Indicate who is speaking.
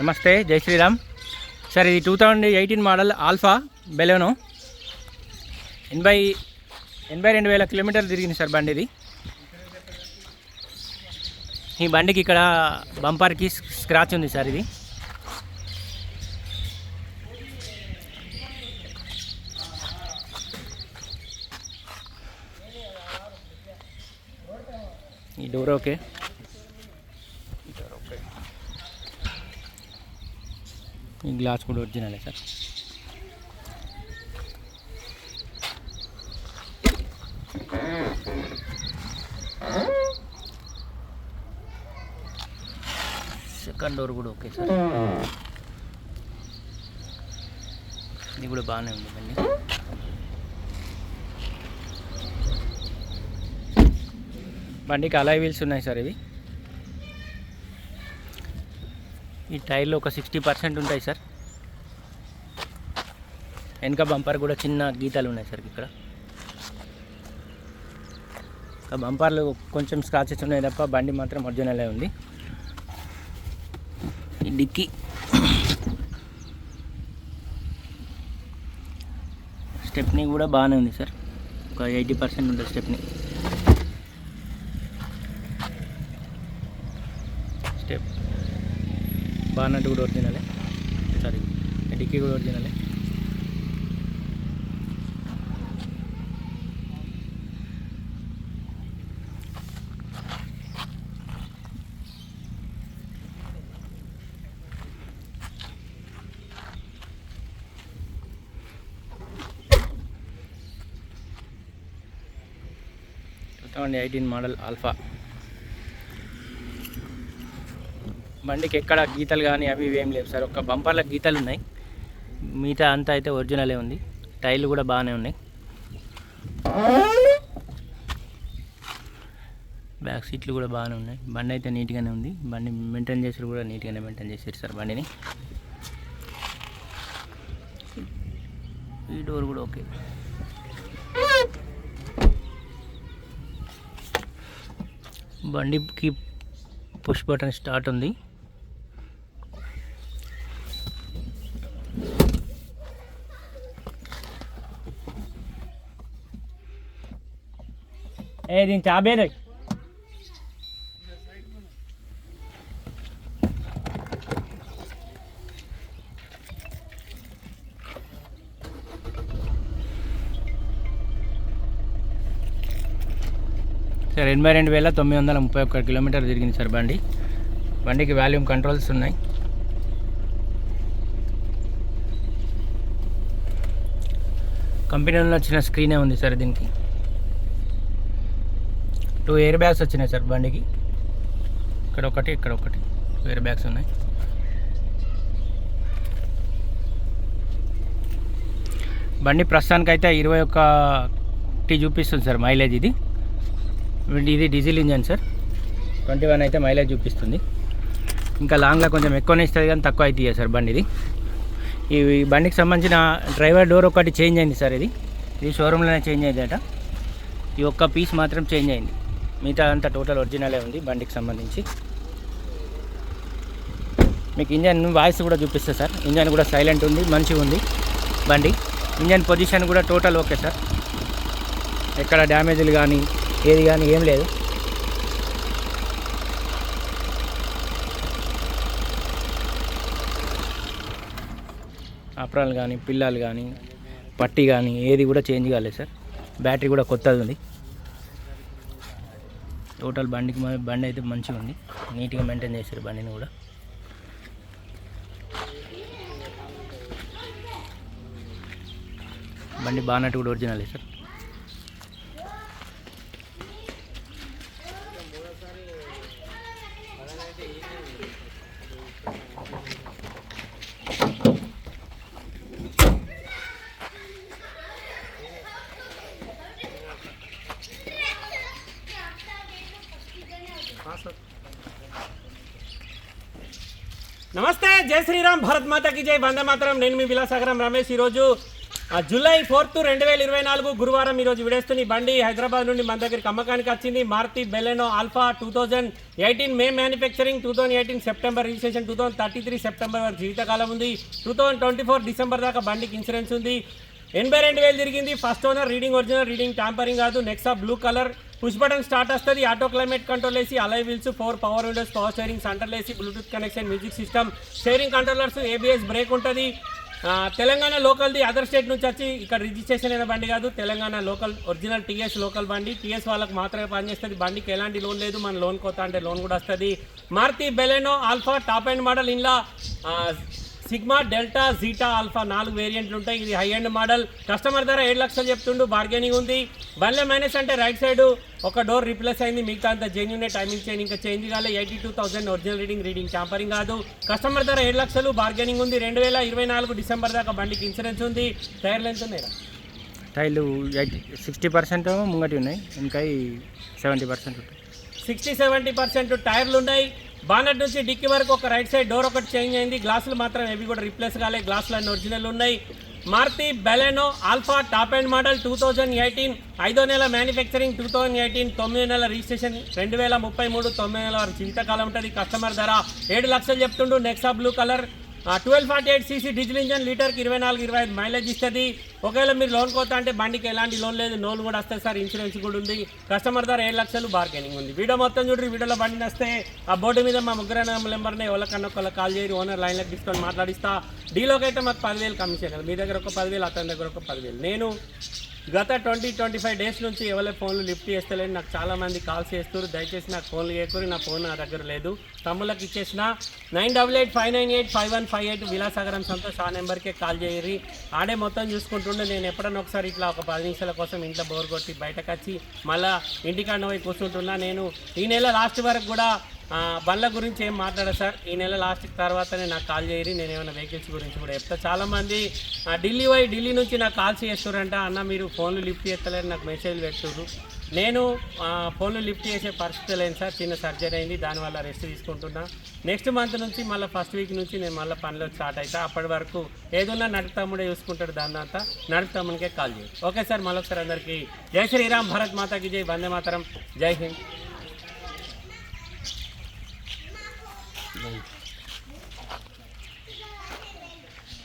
Speaker 1: నమస్తే జై శ్రీరామ్. సార్ ఇది two thousand eighteen model alpha Baleno. ఎనభై ఎనభై రెండు వేల కిలోమీటర్లు తిరిగింది సార్ బండి ఇది ఈ బండికి ఇక్కడ బంపర్కి స్క్రాచ్ ఉంది సార్ ఇది. ఈ డోర్ ఓకే ఈ డోర్ ఓకే ఈ గ్లాస్ కూడా ఒరిజినలే సార్. సెకండ్ డోర్ కూడా ఓకే సార్. ఇది కూడా బాగానే ఉంది బండి బండికి అలాయ్ వీల్స్ ఉన్నాయి సార్ ఇవి? ఈ టైర్లో ఒక సిక్స్టీ పర్సెంట్ ఉంటాయి సార్. వెనక బంపర్ కూడా చిన్న గీతాలు ఉన్నాయి సార్ ఇక్కడ. బంపర్లు కొంచెం స్క్రాచెస్ ఉన్నాయి తప్ప బండి మాత్రం ఒరిజినలే ఉంది. ఈ డిక్కీ. స్టెప్నీ కూడా బాగానే ఉంది సార్. ఒక ఎయిటీ పర్సెంట్ ఉంటుంది స్టెప్నీ. స్టెప్. బానట్ కూడా ఒరిజినలే. సారీ డిక్కీ కూడా ఒరిజినలే. Two eighteen model alpha. బండికి ఎక్కడ గీతలు కానీ అవి ఏం లేవు సార్. ఒక బంపర్ల గీతలు ఉన్నాయి. మిగతా అంతా అయితే ఒరిజినలే ఉంది. టైర్లు కూడా బాగానే ఉన్నాయి. బ్యాక్ సీట్లు కూడా బాగానే ఉన్నాయి. బండి అయితే నీట్గానే ఉంది. బండి మెయింటైన్ చేసారు కూడా నీట్గానే మెయింటైన్ చేశారు సార్ బండిని. ఈ డోర్ కూడా ఓకే. బండికి పుష్ బటన్ స్టార్ట్ ఉంది. ఏ దీని చాబేరే సార్ ఎనభై రెండు వేల తొమ్మిది వందల ముప్పై ఒక్క కిలోమీటర్ తిరిగింది సార్ బండి. బండికి వాల్యూమ్ కంట్రోల్స్ ఉన్నాయి. కంపెనీలో వచ్చిన స్క్రీనే ఉంది సార్ దీనికి. టూ ఎయిర్ బ్యాగ్స్ వచ్చినాయి సార్ బండికి. ఇక్కడ ఒకటి ఇక్కడ ఒకటి. టూ ఎయిర్ బ్యాగ్స్ ఉన్నాయి. బండి ప్రస్తుతానికైతే ఇరవై ఒకటి చూపిస్తుంది సార్ మైలేజ్ ఇది. ఇది diesel engine sir. Twenty one అయితే మైలేజ్ చూపిస్తుంది. ఇంకా లాంగ్లో కొంచెం ఎక్కువనే ఇస్తుంది కానీ తక్కువ అవుతుంది సార్ బండి ఇది. ఈ ఈ బండికి సంబంధించిన డ్రైవర్ డోర్ ఒకటి చేంజ్ అయింది సార్ ఇది. ఇది షోరూంలోనే చేంజ్ అయిందట. ఈ ఒక్క పీస్ మాత్రం చేంజ్ అయింది. మిగతా అంతా టోటల్ ఒరిజినలే ఉంది బండికి సంబంధించి. మీకు ఇంజన్ వాయిస్ కూడా చూపిస్తా సార్. ఇంజన్ కూడా సైలెంట్ ఉంది మంచిగా ఉంది బండి. ఇంజన్ పొజిషన్ కూడా టోటల్ ఓకే సార్. ఎక్కడ డ్యామేజ్లు కానీ ఏది కానీ ఏం లేదు. అప్రాలు కానీ పిల్లలు కానీ పట్టి కానీ ఏది కూడా చేంజ్ కాలేదు సార్. బ్యాటరీ కూడా కొత్తది ఉంది. టోటల్ బండికి బండి అయితే మంచిగా ఉంది. నీట్గా మెయింటైన్ చేశారు బండిని కూడా. బండి బానట్ కూడా ఒరిజినలే సార్.
Speaker 2: నమస్తే జై శ్రీరామ్ భారత్ మాతకి జై వందే మాత్రం. నేను మీ విలాసాగరం రమేష్. ఈరోజు జూలై ఫోర్త్ రెండు వేల ఇరవై నాలుగు గురువారం ఈరోజు విడేస్తున్న బండి హైదరాబాద్ నుండి మన దగ్గరికి అమ్మకానికి వచ్చింది. Maruti Baleno alpha two thousand eighteen May manufacturing two thousand eighteen September registration two thousand thirty three September వరకు జీవితకాలం ఉంది. Two thousand twenty four December దాకా బండికి ఇన్సూరెన్స్ ఉంది. ఎనభై రెండు వేలు తిరిగింది. First owner reading original reading tampering కాదు. Next blue colour. Push button start వస్తుంది. ఆటో క్లైమేట్ కంట్రోల్ వేసి alloy wheels four power windows power steering centre వేసి Bluetooth connection music system steering controllers ABS brake ఉంటుంది. Telangana లోకల్ది other state నుంచి వచ్చి ఇక్కడ registration అయిన బండి కాదు. Telangana local original TS local బండి. టీఎస్ వాళ్ళకి మాత్రమే పనిచేస్తుంది. బండికి ఎలాంటి లోన్ లేదు. మన లోన్ కొత్త అంటే లోన్ కూడా వస్తుంది. Maruti Baleno alpha top and model ఇంట్లో సిగ్మా డెల్టా జీటా ఆల్ఫా నాలుగు వేరియంట్లు ఉంటాయి. ఇది హై ఎండ్ మోడల్ కస్టమర్ ధర ఏడు లక్షలు చెప్తుండు. బార్గెనింగ్ ఉంది. బండ్ల మైనస్ అంటే రైట్ సైడ్ ఒక డోర్ రిప్లేస్ అయింది. మిగతా అంతా జెన్యున్ టైమింగ్ చేంజ్ ఇంకా చేంజ్ కాలే. Eighty two thousand original reading reading tampering కాదు. కస్టమర్ ధర ఏడు లక్షలు. బార్గెనింగ్ ఉంది. రెండు వేల ఇరవై నాలుగు డిసెంబర్ దాకా బండికి ఇన్సూరెన్స్ ఉంది. టైర్ లెన్స్ ఉన్నాయి
Speaker 1: టైర్లు ఎయిటీ సిక్స్టీ పర్సెంట్ ముంగటి ఉన్నాయి. ఇంకా సెవెంటీ పర్సెంట్ ఉంటాయి.
Speaker 2: సిక్స్టీ సెవెంటీ పర్సెంట్ టైర్లు ఉన్నాయి. బానట్ నుంచి డిక్కి వరకు ఒక రైట్ సైడ్ డోర్ ఒకటి చేంజ్ అయింది. గ్లాసులు మాత్రం అవి కూడా రిప్లేస్ కాలే. గ్లాసులు అన్ని ఒరిజినల్ ఉన్నాయి. Maruti Baleno alpha top and model two thousand eighteen ఐదో నెల మ్యానుఫ్యాక్చరింగ్ టూ థౌజండ్ ఎయిటీన్ తొమ్మిది నెల రిజిస్ట్రేషన్ రెండు వేల ముప్పై మూడు తొమ్మిది నెలల వరకు జీవితకాలం ఉంటుంది. కస్టమర్ ధర ఏడు లక్షలు చెప్తుండు. Nexa blue colour twelve forty eight CC diesel engine లీటర్కి ఇరవై నాలుగు ఇరవై ఐదు మైలేజ్ ఇస్తుంది. ఒకవేళ మీరు లోన్ కోతా అంటే బండికి ఎలాంటి లోన్ లేదు లోన్ కూడా వస్తుంది సార్ ఇన్సూరెన్స్ కూడా ఉంది. కస్టమర్ ధర ఏడు లక్షలు బార్గెనింగ్ ఉంది. వీడియో మొత్తం చూడండి వీడియోలో బండి వస్తే ఆ బోర్డు మీద మా ముగ్గురు నెంబర్ని ఎవరికన్నా ఒకళ్ళ కాల్ చేయరు ఓనర్ లైన్లకు తీసుకొని మాట్లాడిస్తా. డీలోకి అయితే మాకు పదివేలు కమిషన్ మీ దగ్గర ఒక పదివేలు అతని దగ్గర ఒక పదివేలు. నేను గత ట్వంటీ ట్వంటీ ఫైవ్ డేస్ నుంచి ఎవరే ఫోన్లు లిఫ్ట్ చేస్తలేదు నాకు చాలామంది కాల్స్ చేస్తారు దయచేసి నాకు ఫోన్లు చేయకూరు నా ఫోన్ నా దగ్గర లేదు. తమ్ముళ్ళకి ఇచ్చేసిన nine double eight five nine eight five one five eight Vilasagaram Santosh ఆ నెంబర్కే కాల్ చేయరి ఆడే మొత్తం చూసుకుంటుండే. నేను ఎప్పుడన్నా ఒకసారి ఇట్లా ఒక పది నిమిషాల కోసం ఇంట్లో బోర్ కొట్టి బయటకు వచ్చి మళ్ళీ ఇంటికాడ పోయి కూర్చుంటున్నా. నేను ఈ నెల లాస్ట్ వరకు కూడా బండ్ల గురించి ఏం మాట్లాడా సార్. ఈ నెల లాస్ట్ తర్వాతనే నాకు కాల్ చేయరి. నేను ఏమైనా వెహికల్స్ గురించి కూడా చెప్తా. చాలామంది ఢిల్లీ పోయి ఢిల్లీ నుంచి నాకు కాల్స్ చేస్తారంట అన్న మీరు ఫోన్లు లిఫ్ట్ చేస్తలేరు. నాకు మెసేజ్లు పెట్టారు నేను ఫోన్లు లిఫ్ట్ చేసే పరిస్థితి లేదు సార్. చిన్న సర్జరీ అయింది. దానివల్ల రెస్ట్ తీసుకుంటున్నా. నెక్స్ట్ మంత్ నుంచి మళ్ళీ ఫస్ట్ వీక్ నుంచి నేను మళ్ళీ పనిలో స్టార్ట్ అవుతా అప్పటి వరకు ఏదన్నా నడుపుతాముడే చూసుకుంటాడు దాని అంతా నడుపుతామునికే కాల్ చేయండి ఓకే సార్. మళ్ళొకసారి అందరికీ జై శ్రీరామ్. భారత్ మాతాకి జై. వందే మాతరం. జై హింద్.